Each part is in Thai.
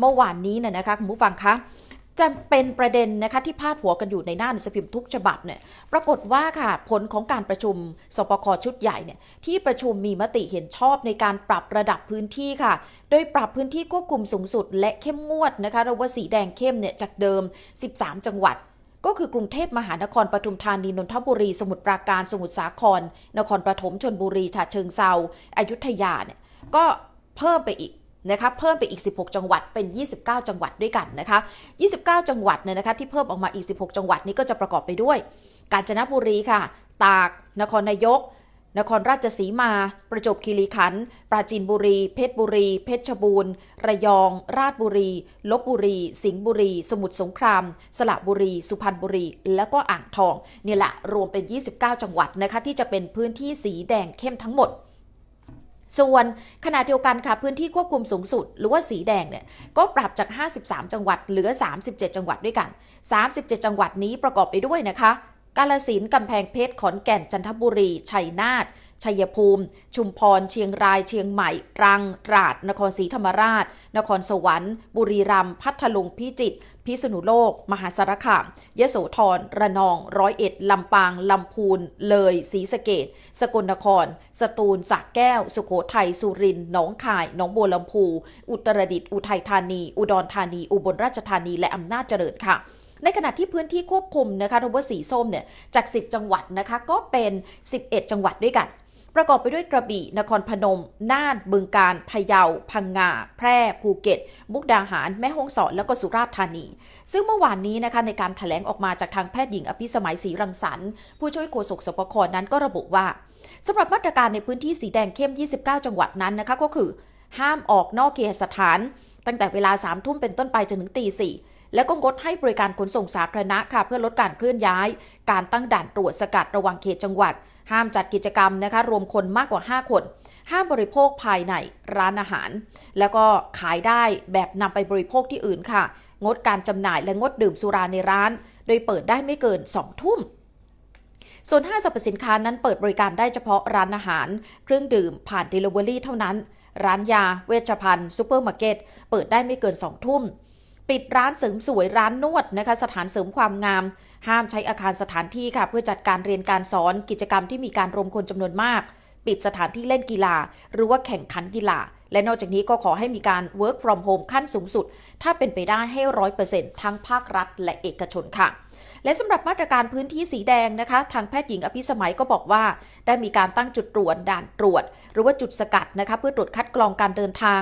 เมื่อวานนี้น่ะนะคะคุณผู้ฟังคะจะเป็นประเด็นนะคะที่พาดหัวกันอยู่ในหน้าหนังสือพิมพ์ทุกฉบับเนี่ยปรากฏว่าค่ะผลของการประชุมสปคชุดใหญ่เนี่ยที่ประชุมมีมติเห็นชอบในการปรับระดับพื้นที่ค่ะ โดยปรับพื้นที่ควบคุมสูงสุด และเข้มงวดนะคะเราว่าสีแดงเข้มเนี่ยจากเดิม 13 จังหวัด ก็คือกรุงเทพมหานครปทุมธานีนนทบุรี สมุทรปราการสมุทรสาคร นครปฐมชนบุรีฉะเชิงเซาอยุธยาเนี่ยก็เพิ่มไปอีก นะคะเพิ่มไปอีก 16 จังหวัดเป็น 29 จังหวัดด้วยกันนะคะ 29 จังหวัดเนี่ยนะคะที่เพิ่มออกมาอีก 16 จังหวัดนี้ก็จะประกอบไปด้วย กาญจนบุรีค่ะ ตาก นครนายก นครราชสีมา ประจวบคีรีขันธ์ปราจีนบุรี เพชรบุรี เพชรบูรณ์ ระยอง ราชบุรี ลบบุรี สิงห์บุรี สมุทรสงคราม สระบุรี สุพรรณบุรี แล้วก็อ่างทองนี่แหละรวมเป็น 29 จังหวัดนะคะที่จะเป็นพื้นที่สีแดงเข้มทั้งหมด ส่วนขณะเดียวกันค่ะพื้นที่ควบคุมสูงสุด หรือว่าสีแดงเนี่ยก็ปรับจาก 53 จังหวัดเหลือ 37 จังหวัดด้วยกัน 37 จังหวัดนี้ประกอบไปด้วยนะคะ กาลสินกำแพงเพชร ขอนแก่น จันทบุรี ชัยนาท ชัยภูมิ ชุมพร เชียงราย เชียงใหม่ ตรัง ตราด นครศรีธรรมราช นครสวรรค์ บุรีรัมย์ พัทลุง พิจิตร พิษณุโลก มหาสารคาม ยโสธร ระนอง ร้อยเอ็ด ลำปาง ลำพูน เลย ศรีสะเกดสกลนคร สตูลสระแก้ว สุโขทัย สุรินทร์ หนองคาย หนองบัวลำพู อุตรดิตถ์ อุทัยธานี อุดรธานี อุบลราชธานี และอำนาจเจริญค่ะในขณะที่พื้นที่ควบคุมนะคะหรือว่าสีส้มเนี่ยจาก 10 จังหวัดนะคะก็เป็น 11 จังหวัดด้วยกัน ประกอบไปด้วยกระบี่ นครพนม น่าน บึงกาฬพะเยา พังงา แพร่ ภูเก็ต มุกดาหาร แม่ฮ่องสอน แล้วก็สุราษฎร์ธานี ซึ่งเมื่อวานนี้นะคะในการถแถลงออกมาจากทางแพทย์หญิงอภิสมัยศรีรังสรรค์ผู้ช่วยโฆษกสปคนั้นก็ระบุว่าสำหรับมาตรการในพื้นที่สีแดงเข้ม 29 จังหวัดนั้นนะคะก็คือ ห้ามออกนอกเคหสถาน ตั้งแต่เวลา3ทุ่มเป็นต้นไปจนถึงตีสี่ แล้วก็งดให้บริการขนส่งสาธารณะค่ะเพื่อลดการเคลื่อนย้าย การตั้งด่านตรวจสกัดระว่างเขตจังหวัด ห้ามจัดกิจกรรมนะคะ รวมคนมากกว่า 5 คน ห้ามบริโภคภายในร้านอาหาร แล้วก็ขายได้แบบนำไปบริโภคที่อื่นค่ะ งดการจำหน่ายและงดดื่มสุราในร้าน โดยเปิดได้ไม่เกิน 2 ทุ่มส่วนห้างสรรพสินค้านั้นเปิดบริการได้เฉพาะร้านอาหาร เครื่องดื่มผ่าน Delivery เท่านั้น ร้านยา เวชภัณฑ์ซูเปอร์มาร์เก็ต เปิดได้ไม่เกิน 2 ทุ่ม ปิดร้านเสริมสวยร้านนวดนะคะ สถานเสริมความงาม ห้ามใช้อาคารสถานที่ค่ะ เพื่อจัดการเรียนการสอนกิจกรรมที่มีการรวมคนจำนวนมาก ปิดสถานที่เล่นกีฬา หรือว่าแข่งขันกีฬา และนอกจากนี้ก็ขอให้มีการ work from home ขั้นสูงสุด ถ้าเป็นไปได้ให้ร้อยเปอร์เซ็นต์ทั้งภาครัฐและเอกชนค่ะ และสำหรับมาตรการพื้นที่สีแดงนะคะ ทางแพทย์หญิงอภิสมัยก็บอกว่า ได้มีการตั้งจุดตรวจด่านตรวจ หรือว่าจุดสกัดนะคะเพื่อตรวจคัดกรองการเดินทาง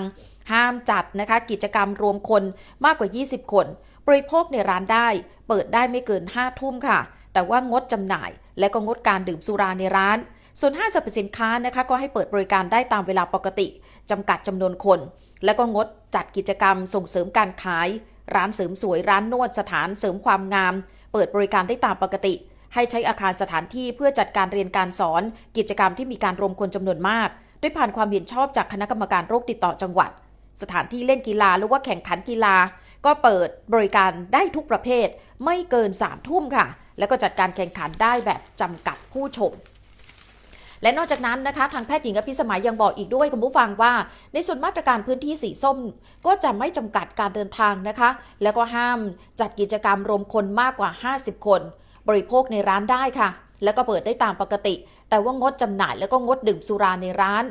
ห้ามจัดนะคะกิจกรรมรวมคนมากกว่า 20 คนบริโภคในร้านได้ เปิดได้ไม่เกิน5ทุ่มค่ะ แต่ว่างดจำหน่าย และก็งดการดื่มสุราในร้าน ส่วนห้างสรรพสินค้านะคะก็ให้เปิดบริการได้ตามเวลาปกติ จำกัดจำนวนคน แล้วก็งดจัดกิจกรรมส่งเสริมการขาย ร้านเสริมสวยร้านนวดสถานเสริมความงาม เปิดบริการได้ตามปกติ ให้ใช้อาคารสถานที่เพื่อจัดการเรียนการสอน กิจกรรมที่มีการรวมคนจำนวนมากด้วยผ่านความเห็นชอบจากคณะกรรมการโรคติดต่อจังหวัด สถานที่เล่นกีฬาหรือว่าแข่งขันกีฬา ก็เปิดบริการได้ทุกประเภท ไม่เกิน3ามทุ่มค่ะ แล้วก็จัดการแข่งขันได้แบบจำกัดผู้ชม และนอกจากนั้นนะคะทางแพทย์หญิงอภิสมัยยังบอกอีกด้วยคุณผู้ฟังว่า ในส่วนมาตรการพื้นที่สีส้ม ก็จะไม่จำกัดการเดินทางนะคะ แล้วก็ห้ามจัดกิจกรรมรวมคนมากกว่า 50 คน บริโภคในร้านได้ค่ะ แล้วก็เปิดได้ตามปกติ แต่ว่างดจำหน่ายแล้วก็งดดื่มสุราในร้าน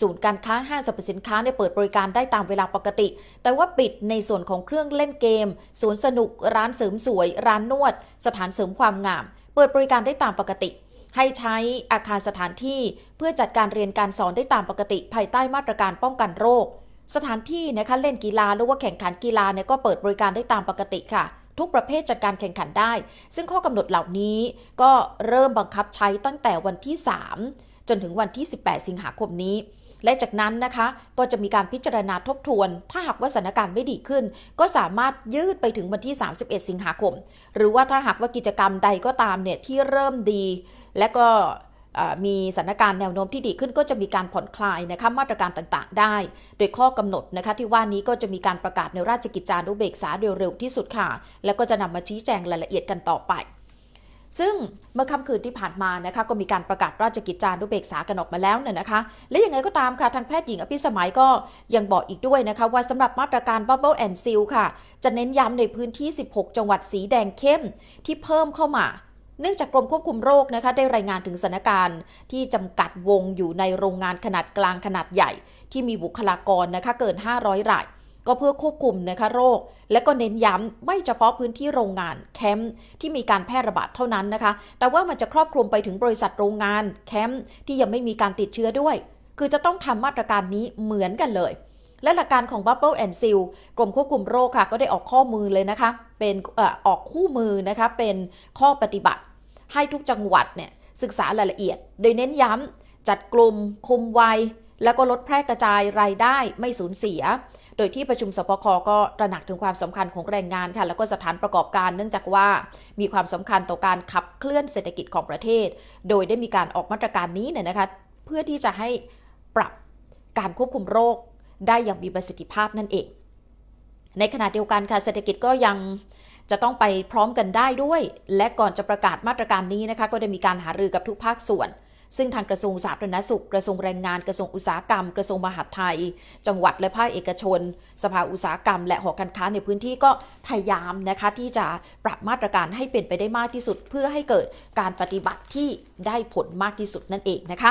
ศูนย์การค้าห้างสรรพสินค้าเนี่ยเปิดบริการได้ตามเวลาปกติ แต่ว่าปิดในส่วนของเครื่องเล่นเกมสวนสนุก ร้านเสริมสวย ร้านนวด สถานเสริมความงาม เปิดบริการได้ตามปกติ ให้ใช้อาคารสถานที่เพื่อจัดการเรียนการสอนได้ตามปกติภายใต้มาตรการป้องกันโรค สถานที่นะคะเล่นกีฬาหรือว่าแข่งขันกีฬาเนี่ยก็เปิดบริการได้ตามปกติค่ะ ทุกประเภทจัดการแข่งขันได้ ซึ่งข้อกำหนดเหล่านี้ก็เริ่มบังคับใช้ตั้งแต่วันที่ 3 จนถึงวันที่ 18 สิงหาคมนี้และจากนั้นนะคะก็จะมีการพิจารณาทบทวน ถ้าหากว่าสถานการณ์ไม่ดีขึ้น ก็สามารถยืดไปถึงวันที่ 31 สิงหาคม หรือว่าถ้าหากว่ากิจกรรมใดก็ตามเนี่ยที่เริ่มดี และก็มีสถานการณ์แนวโน้มที่ดีขึ้นก็จะมีการผ่อนคลายนะคะมาตรการต่างๆ ได้ โดยข้อกำหนดนะคะที่ว่านี้ก็จะมีการประกาศในราชกิจจานุเบกษาเร็วๆที่สุดค่ะ แล้วก็จะนำมาชี้แจงรายละเอียดกันต่อไป ซึ่งเมื่อค่ำคืนที่ผ่านมานะคะก็มีการประกาศราชกิจจานุเบกษากันออกมาแล้วเนี่ยนะคะ และยังไงก็ตามค่ะทางแพทย์หญิงอภิสมัยก็ยังบอกอีกด้วยนะคะว่าสำหรับมาตรการ Bubble and Seal ค่ะ จะเน้นย้ำในพื้นที่ 16 จังหวัดสีแดงเข้มที่เพิ่มเข้ามา เนื่องจากกรมควบคุมโรคนะคะได้รายงานถึงสถานการณ์ ที่จำกัดวงอยู่ในโรงงานขนาดกลางขนาดใหญ่ ที่มีบุคลากรนะคะเกิน 500 ราย ก็เพื่อควบคุมนะคะโรค และก็เน้นย้ำไม่เฉพาะพื้นที่โรงงานแคมป์ที่มีการแพร่ระบาดเท่านั้นนะคะ แต่ว่ามันจะครอบคลุมไปถึงบริษัทโรงงานแคมป์ที่ยังไม่มีการติดเชื้อด้วย คือจะต้องทำมาตรการนี้เหมือนกันเลยและหลักการของ Bubble and Seal กรมควบคุมโรคค่ะ ก็ได้ออกข้อมือเลยนะคะ เป็นอออกคู่มือนะคะ เป็นข้อปฏิบัติ ให้ทุกจังหวัดเนี่ยศึกษารายละเอียด โดยเน้นย้ำจัดกลุ่มคุมวัย แล้วก็ลดแพร่กระจายรายได้ไม่สูญเสีย โดยที่ประชุมสปคก็ตระหนักถึงความสำคัญของแรงงานค่ะ แล้วก็สถานประกอบการเนื่องจากว่ามีความสำคัญต่อการขับเคลื่อนเศรษฐกิจของประเทศ โดยได้มีการออกมาตรการนี้เนี่ยนะคะเพื่อที่จะให้ปรับการควบคุมโรคได้อย่างมีประสิทธิภาพนั่นเอง ในขณะเดียวกันค่ะเศรษฐกิจก็ยัง จะต้องไปพร้อมกันได้ด้วย และก่อนจะประกาศมาตรการนี้นะคะ ก็ได้มีการหารือกับทุกภาคส่วน ซึ่งทางกระทรวงสาธารณสุข กระทรวงแรงงาน กระทรวงอุตสาหกรรม กระทรวงมหาดไทย จังหวัดและภาคเอกชน สภาอุตสาหกรรม และหอการค้าในพื้นที่ก็พยายามนะคะที่จะปรับมาตรการให้เป็นไปได้มากที่สุด เพื่อให้เกิดการปฏิบัติที่ได้ผลมากที่สุดนั่นเองนะคะ